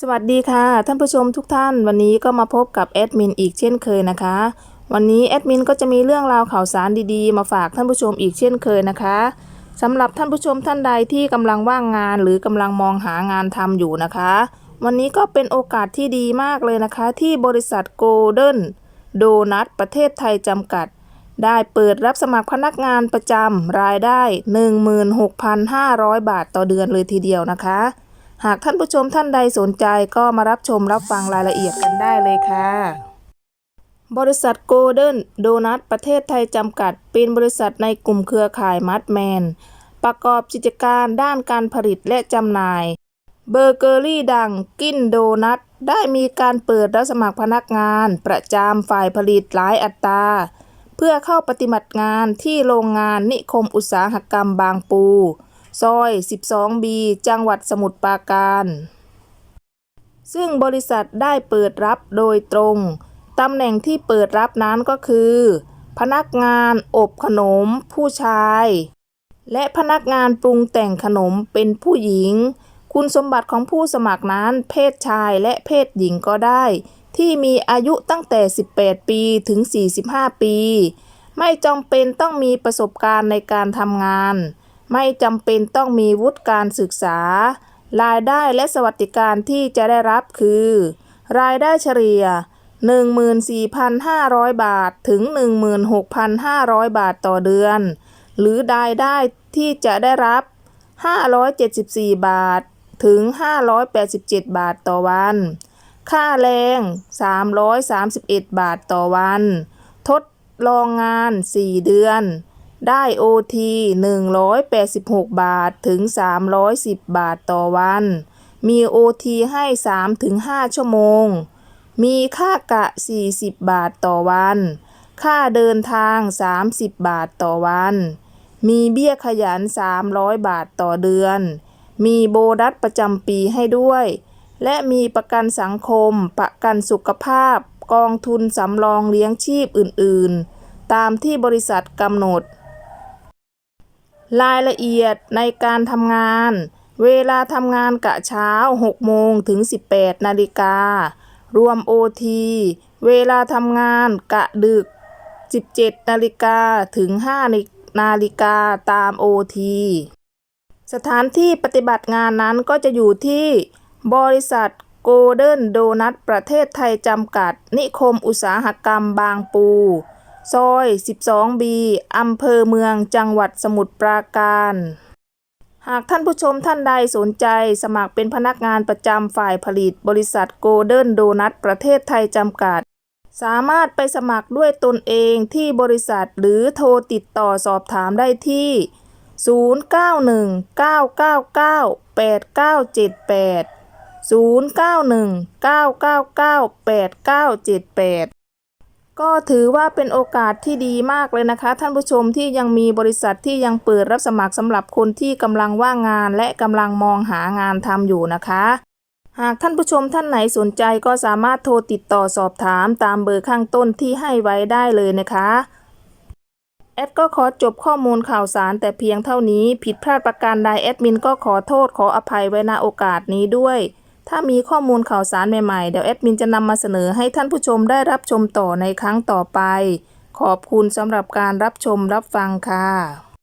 สวัสดีค่ะ ท่านผู้ชมทุกท่านวันนี้ก็มาพบกับแอดมินอีกเช่นเคยนะคะ วันนี้แอดมินก็จะมีเรื่องราวข่าวสารดีๆ มาฝากท่านผู้ชมอีกเช่นเคยนะคะสำหรับท่านผู้ชมท่านใดที่กำลังว่างงานหรือกำลังมองหางานทำอยู่นะคะ วันนี้ก็เป็นโอกาสที่ดีมากเลยนะคะ ที่บริษัทโกลเด้นโดนัทประเทศไทยจำกัด ได้เปิดรับสมัครพนักงานประจำรายได้ 16,500 บาทต่อเดือนเลยทีเดียวนะคะ หากท่านผู้ชมท่านใดสนใจก็มารับชมรับฟังรายละเอียดกันได้เลยค่ะ บริษัทโกลเด้นโดนัทประเทศไทยจำกัด เป็นบริษัทในกลุ่มเครือข่ายมัดแมน ประกอบกิจการด้านการผลิตและจำหน่าย เบเกอรี่ดังกินโดนัทได้มีการเปิดรับสมัครพนักงาน ประจำฝ่ายผลิตหลายอัตราเพื่อเข้าปฏิบัติงานที่โรงงานนิคมอุตสาหกรรมบางปู ซอย 12B จังหวัดสมุทรปราการ ซึ่งบริษัทได้เปิดรับโดยตรง ตำแหน่งที่เปิดรับนั้นก็คือ พนักงานอบขนมผู้ชาย และพนักงานปรุงแต่งขนมเป็นผู้หญิง คุณสมบัติของผู้สมัครนั้นเพศชายและเพศหญิงก็ได้ ที่มีอายุตั้งแต่ 18 ปีถึง 45 ปี ไม่จำเป็นต้องมีประสบการณ์ในการทำงาน ไม่จำเป็นต้องมีวุฒิการศึกษา รายได้และสวัสดิการที่จะได้รับคือ รายได้เฉลี่ย 14,500 บาทถึง 16,500 บาทต่อเดือน หรือรายได้ที่จะได้รับ 574 บาทถึง 587 บาทต่อวัน ค่าแรง 331 บาทต่อวัน ทดลองงาน 4 เดือน ได้ OT 186บาทถึง310บาทต่อวัน มี OT ให้3-5ชั่วโมง มีค่ากะ40บาทต่อวัน ค่าเดินทาง30บาทต่อวัน มีเบี้ยขยัน300บาทต่อเดือน มีโบนัสประจำปีให้ด้วย และมีประกันสังคม ประกันสุขภาพ กองทุนสำรองเลี้ยงชีพอื่น ๆ ตามที่บริษัทกำหนด รายละเอียดในการทำงาน เวลาทำงานกะเช้า 6 โมงถึง 18 นาฬิกา รวม OT เวลาทำงานกะดึก 17 นาฬิกาถึง 5 นาฬิกาตาม OT สถานที่ปฏิบัติงานนั้นก็จะอยู่ที่บริษัทโกลเด้นโดนัทประเทศไทยจำกัด นิคมอุตสาหกรรมบางปู ซอย 12B อำเภอเมืองจังหวัดสมุทรปราการ หากท่านผู้ชมท่านใดสนใจสมัครเป็นพนักงานประจำฝ่ายผลิตบริษัทโกลเด้นโดนัทประเทศไทยจำกัด สามารถไปสมัครด้วยตนเองที่บริษัทหรือโทรติดต่อสอบถามได้ที่ 0919998978 0919998978 ก็ถือว่าเป็นโอกาสที่ดีมากเลยนะคะ ท่านผู้ชมที่ยังมีบริษัทที่ยังเปิดรับสมัครสำหรับคนที่กำลังว่างงานและกำลังมองหางานทำอยู่นะคะ หากท่านผู้ชมท่านไหนสนใจก็สามารถโทรติดต่อสอบถามตามเบอร์ข้างต้นที่ให้ไว้ได้เลยนะคะแอดก็ขอจบข้อมูลข่าวสารแต่เพียงเท่านี้ผิดพลาดประการใดแอดมินก็ขอโทษขออภัยไว้ณโอกาสนี้ด้วย ถ้ามีข้อมูลข่าวสารใหม่ๆ เดี๋ยวแอดมินจะนำมาเสนอให้ท่านผู้ชมได้รับชมต่อในครั้งต่อไป ขอบคุณสำหรับการรับชมรับฟังค่ะ